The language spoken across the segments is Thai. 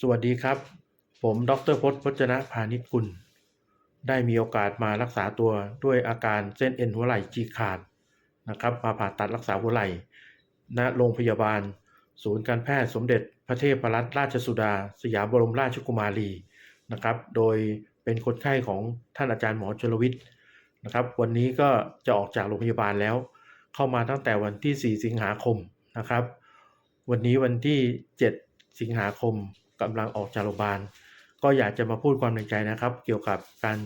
สวัสดีครับ ผมดรพจน์พจนะพานิชกุลได้มีโอกาสมารักษาตัวด้วยอาการเส้นเอ็นหัวไหล่ฉีกขาดนะครับ มาผ่าตัดรักษาหัวไหล่ณโรงพยาบาล ศูนย์การแพทย์สมเด็จพระเทพรัตนราชสุดา สยามบรมราชกุมารีนะครับ โดยเป็นคนไข้ของท่านอาจารย์หมอชลวิทย์นะครับ วันนี้ก็จะออกจากโรงพยาบาลแล้ว เข้ามาตั้งแต่วันที่ 4 สิงหาคมนะครับ วันนี้วันที่ 7 สิงหาคม กำลังออกจากโรงพยาบาล ก็อยากจะมาพูดความในใจนะครับ เกี่ยวกับการ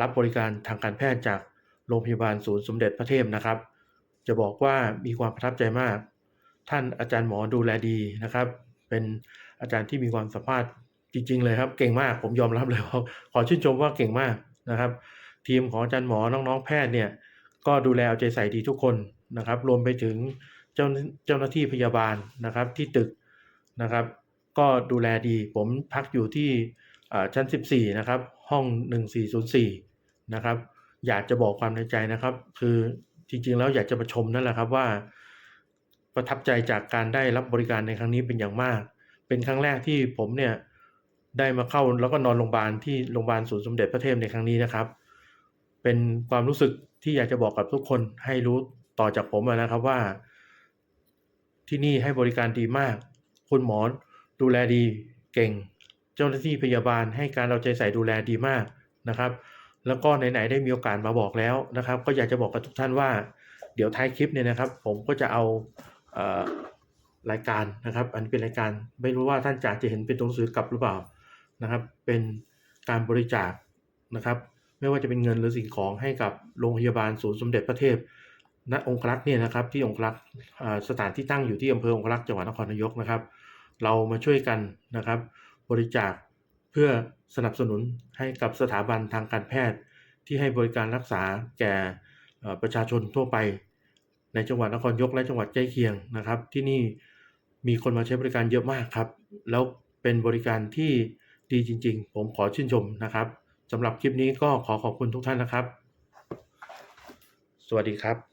รับบริการทางการแพทย์จากโรงพยาบาลศูนย์สมเด็จพระเทพนะครับ จะบอกว่ามีความประทับใจมาก ท่านอาจารย์หมอดูแลดีนะครับ เป็นอาจารย์ที่มีความสามารถจริง ๆ เลยครับ เก่งมากผมยอมรับเลยว่าขอชื่นชมว่าเก่งมากนะครับ ทีมของอาจารย์หมอน้องๆแพทย์เนี่ยก็ดูแลเอาใจใส่ดีทุกคนนะครับ รวมไปถึงเจ้าเจ้าหน้าที่พยาบาลนะครับที่ตึกนะครับ ก็ดูแลดี ผมพักอยู่ที่ชั้น 14 นะครับ ห้อง 1404 นะครับ อยากจะบอกความในใจนะครับ คือจริงๆแล้วอยากจะมาชมนั่นแหละครับว่า ประทับใจจากการได้รับบริการในครั้งนี้เป็นอย่างมาก เป็นครั้งแรกที่ผมเนี่ยได้มาเข้าแล้วก็นอนโรงพยาบาลที่โรงพยาบาลศูนย์สมเด็จพระเทพในครั้งนี้นะครับ เป็นความรู้สึกที่อยากจะบอกกับทุกคนให้รู้ต่อจากผมนะครับว่า ที่นี่ให้บริการดีมาก คุณหมอ ดูแลดีเก่ง เจ้าหน้าที่พยาบาลให้การเอาใจใส่ดูแลดีมากนะครับ แล้วก็ไหนๆได้มีโอกาสมาบอกแล้วนะครับ ก็อยากจะบอกกับทุกท่านว่า เดี๋ยวท้ายคลิปเนี่ยนะครับ ผมก็จะเอาเอ่อรายการนะครับ อันเป็นรายการไม่รู้ว่าท่านจะจะเห็นเป็นตัวหนังสือกลับหรือเปล่านะครับ เป็นการบริจาคนะครับ ไม่ว่าจะเป็นเงินหรือสิ่งของให้กับโรงพยาบาลศูนย์สมเด็จพระเทพณองครักษ์เนี่ยนะครับที่องครักษ์สถานที่ตั้งอยู่ที่อำเภอองครักษ์จังหวัดนครนายกนะครับ เรามาช่วยกันนะครับ บริจาคเพื่อสนับสนุนให้กับสถาบันทางการแพทย์ ที่ให้บริการรักษาแก่ประชาชนทั่วไป ในจังหวัดนครยกและจังหวัดใกล้เคียงนะครับ ที่นี่มีคนมาใช้บริการเยอะมากครับ แล้วเป็นบริการที่ดีจริง ๆ ผมขอชื่นชมนะครับสำหรับคลิปนี้ก็ขอขอบคุณทุกท่านนะครับ สวัสดีครับ